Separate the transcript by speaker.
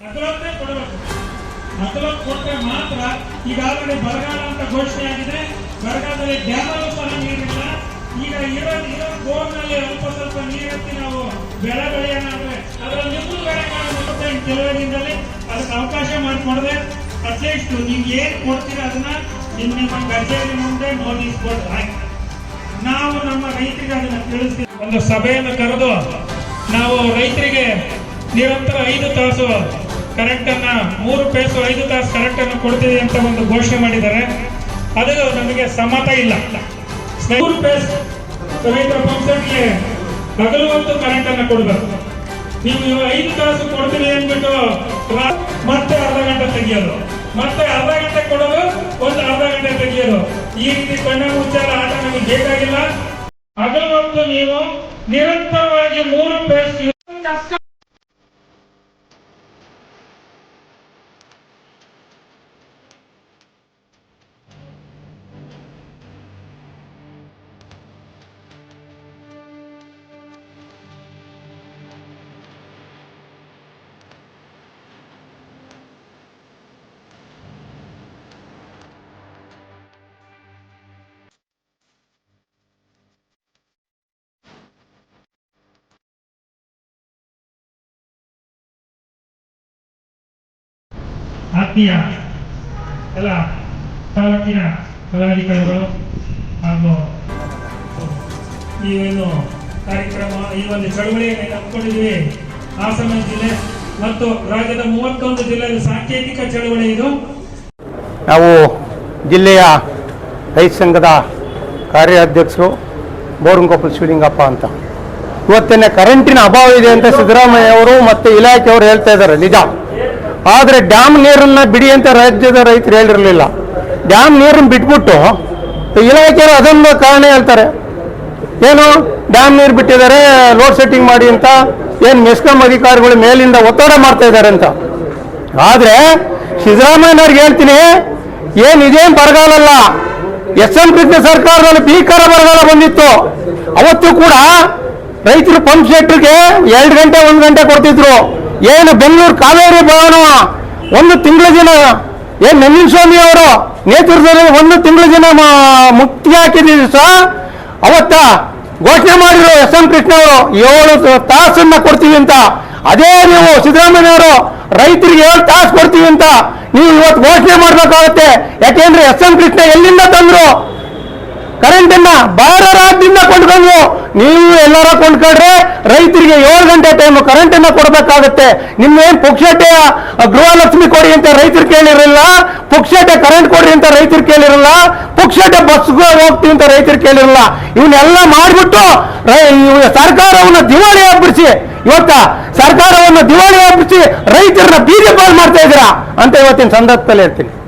Speaker 1: ಹತ್ತೊಂಬತ್ತೇ ಕೊಡಬೇಕು. ಹತ್ತೊಂಬತ್ತು ಕೊಟ್ಟರೆ ಮಾತ್ರ ಈಗಾಗಲೇ ಬರಗಾಲ ಅಂತ ಘೋಷಣೆ ಆಗಿದೆ. ಬರಗಾಲದಲ್ಲಿ ಡ್ಯಾಮಲ್ಲೂ ಸಹ ನೀರಿಲ್ಲ. ಈಗ ಇರೋ ಇರೋ ಬೋರ್ನಲ್ಲಿ ಅಲ್ಪ ಸ್ವಲ್ಪ ನೀರೆತ್ತಿ ನಾವು ಬೆಳೆ ಬೆಳೆಯೋಣ ಅಂದ್ರೆ ಅದರಲ್ಲಿ ಬೆಳೆ ಕಾಣುತ್ತೆ ಕೆಲವೇ ದಿನದಲ್ಲಿ. ಅದಕ್ಕೆ ಅವಕಾಶ ಮಾಡಿಕೊಡದೆ. ಅಟ್ಲೀಸ್ಟ್ ನೀವು ಏನ್ ಕೊಡ್ತೀರ ಅದನ್ನ ನಿಮ್ಮ ನಿಮ್ಮ ಕಚೇರಿ ಮುಂದೆ ಕೊಟ್ಟು ಹಾಕಿ ನಾವು ನಮ್ಮ ರೈತರಿಗೆ ಅದನ್ನ ತಿಳಿಸ್ತೀವಿ. ಒಂದು ಸಭೆಯನ್ನು ಕರೆದು ನಾವು ರೈತರಿಗೆ ನಿರಂತರ ಐದು ತಾಸು ಕರೆಂಟ್ ಅನ್ನ ಮೂರು ಪೇಸು ಐದು ತಾಸು ಕರೆಕ್ಟ್ ಅನ್ನು ಕೊಡ್ತೀವಿ ಅಂತ ಒಂದು ಘೋಷಣೆ ಮಾಡಿದ್ದಾರೆ. ಅದು ನಮಗೆ ಸಮ್ಮತ ಇಲ್ಲ. ಮೂರು ಪೇಸ್ ರೈತರ ಪಂಪ್ಸೆಟ್ಗೆ ಹಗಲು ಹೊತ್ತು ಕರೆಂಟ್ ಅನ್ನ ಕೊಡಬೇಕು. ನೀವು ಐದು ತಾಸು ಕೊಡ್ತೀವಿ ಅಂದ್ಬಿಟ್ಟು ಮತ್ತೆ ಅರ್ಧ ಗಂಟೆ ತೆಗಿಯೋದು. ಮತ್ತೆ ಅರ್ಧ ಗಂಟೆ ಕೊಡೋದು, ಒಂದು ಅರ್ಧ ಗಂಟೆ ತೆಗಿಯೋದು. ಈ ರೀತಿ ಕಣ್ಣ ಮುಚ್ಚಾರ ಆಟ ನಮಗೆ ಬೇಕಾಗಿಲ್ಲ. ಹಗಲು ನೀವು ನಿರಂತರವಾಗಿ ಮೂರು ಪೇಸ್ ಆತ್ಮೀಯ ಎಲ್ಲ ತಾಲೂಕಿನ ಪದಾಧಿಕಾರಿಗಳು ಹಾಗೂ ಈ ಒಂದು ಕಾರ್ಯಕ್ರಮ ಈ ಒಂದು ಚಳುವಳಿಯನ್ನು ಹಮ್ಮಿಕೊಂಡಿದ್ವಿ ಹಾಸನ ಜಿಲ್ಲೆ ಮತ್ತು ರಾಜ್ಯದ ಮೂವತ್ತೊಂದು ಜಿಲ್ಲೆಯ ಸಾಂಕೇತಿಕ ಚಳವಳಿ ಇದು.
Speaker 2: ನಾವು ಜಿಲ್ಲೆಯ ರೈತ ಸಂಘದ ಕಾರ್ಯಾಧ್ಯಕ್ಷರು ಬೋರಂಗೊಪ್ಪಲು ಶಿವಲಿಂಗಪ್ಪ ಅಂತ. ಇವತ್ತಿನ ಕರೆಂಟಿನ ಅಭಾವ ಇದೆ ಅಂತ ಸಿದ್ದರಾಮಯ್ಯ ಅವರು ಮತ್ತು ಇಲಾಖೆಯವರು ಹೇಳ್ತಾ ಇದ್ದಾರೆ. ನಿಜ. ಆದರೆ ಡ್ಯಾಮ್ ನೀರನ್ನ ಬಿಡಿ ಅಂತ ರಾಜ್ಯದ ರೈತರು ಹೇಳಿರಲಿಲ್ಲ. ಡ್ಯಾಮ್ ನೀರನ್ನು ಬಿಟ್ಬಿಟ್ಟು ಇಲಾಖೆಯವರು ಅದೊಂದು ಕಾರಣ ಹೇಳ್ತಾರೆ. ಏನು ಡ್ಯಾಮ್ ನೀರು ಬಿಟ್ಟಿದ್ದಾರೆ ಲೋಡ್ ಸೆಟ್ಟಿಂಗ್ ಮಾಡಿ ಅಂತ, ಏನು ಮೆಸ್ಕಾಂ ಅಧಿಕಾರಿಗಳು ಮೇಲಿಂದ ಒತ್ತಡ ಮಾಡ್ತಾ ಇದ್ದಾರೆ ಅಂತ. ಆದರೆ ಸಿದ್ದರಾಮಯ್ಯನವ್ರಿಗೆ ಹೇಳ್ತೀನಿ, ಏನು ಇದೇನ್ ಬರಗಾಲ ಅಲ್ಲ ಎಸ್ ಎಂ ಕೃಷ್ಣ ಸರ್ಕಾರದಲ್ಲಿ ಭೀಕರ ಬರಗಾಲ ಬಂದಿತ್ತು. ಅವತ್ತು ಕೂಡ ರೈತರು ಪಂಪ್ ಸೆಟ್ಗೆ ಎರಡು ಗಂಟೆ, ಒಂದು ಗಂಟೆ ಕೊಡ್ತಿದ್ರು. ಏನು ಬೆಂಗಳೂರು ಕಾವೇರಿ ಭವನ ಒಂದು ತಿಂಗಳ ದಿನ? ಏನ್ ನಂದಿನ ಸ್ವಾಮಿ ಅವರು ನೇತೃತ್ವದಲ್ಲಿ ಒಂದು ತಿಂಗಳ ದಿನ ಮುಕ್ತಿ ಹಾಕಿದ್ದೀವಿ ಸಹ ಅವತ್ತ ಘೋಷಣೆ ಮಾಡಿದ್ರು ಎಸ್ ಎಂ ಕೃಷ್ಣ ಅವರು ಏಳು ತಾಸನ್ನ ಕೊಡ್ತೀವಿ ಅಂತ. ಅದೇ ನೀವು ಸಿದ್ದರಾಮಯ್ಯವರು ರೈತರಿಗೆ ಏಳು ತಾಸು ಕೊಡ್ತೀವಿ ಅಂತ. ನೀವು ಇವತ್ತು ಘೋಷಣೆ ಮಾಡಬೇಕಾಗುತ್ತೆ. ಯಾಕೆಂದ್ರೆ ಎಸ್ ಎಂ ಕೃಷ್ಣ ಎಲ್ಲಿಂದ ತಂದ್ರು? ಕರೆಂಟ್ ಅನ್ನ ಬಾರ ರಾಜ್ಯದಿಂದ ಕೊಂಡ್ಕೊಂಡು ನೀವು ಎಲ್ಲಾರ ಕೊಂಡ್ಕೊಂಡ್ರೆ ರೈತರಿಗೆ ಏಳು ಗಂಟೆ ಟೈಮ್ ಕರೆಂಟ್ ಅನ್ನ ಕೊಡಬೇಕಾಗುತ್ತೆ. ನಿಮ್ಮೇನ್ ಪುಕ್ಷಟೆಯ ಗೃಹಲಕ್ಷ್ಮಿ ಕೊಡಿ ಅಂತ ರೈತರು ಕೇಳಿರಲ್ಲ ಪುಕ್ಷಟೆ ಕರೆಂಟ್ ಕೊಡ್ರಿ ಅಂತ ರೈತರು ಕೇಳಿರಲ್ಲ ಪುಕ್ಷಟೆ ಬಸ್ ಹೋಗ್ತೀವಿ ಅಂತ ರೈತರು ಕೇಳಿರಲ್ಲ ಇವನ್ನೆಲ್ಲ ಮಾಡ್ಬಿಟ್ಟು ಸರ್ಕಾರವನ್ನು ದಿವಾಳಿ ಆಗ್ಬಿಡಿಸಿ. ಇವತ್ತ? ಸರ್ಕಾರವನ್ನು ದಿವಾಳಿ ಆಗ್ಬಿಡಿಸಿ ರೈತರನ್ನ ಬೀದಿ ಪಾಲ್ ಮಾಡ್ತಾ ಇದ್ದೀರಾ? ಅಂತ ಇವತ್ತಿನ ಸಂದರ್ಭದಲ್ಲಿ ಹೇಳ್ತೀನಿ.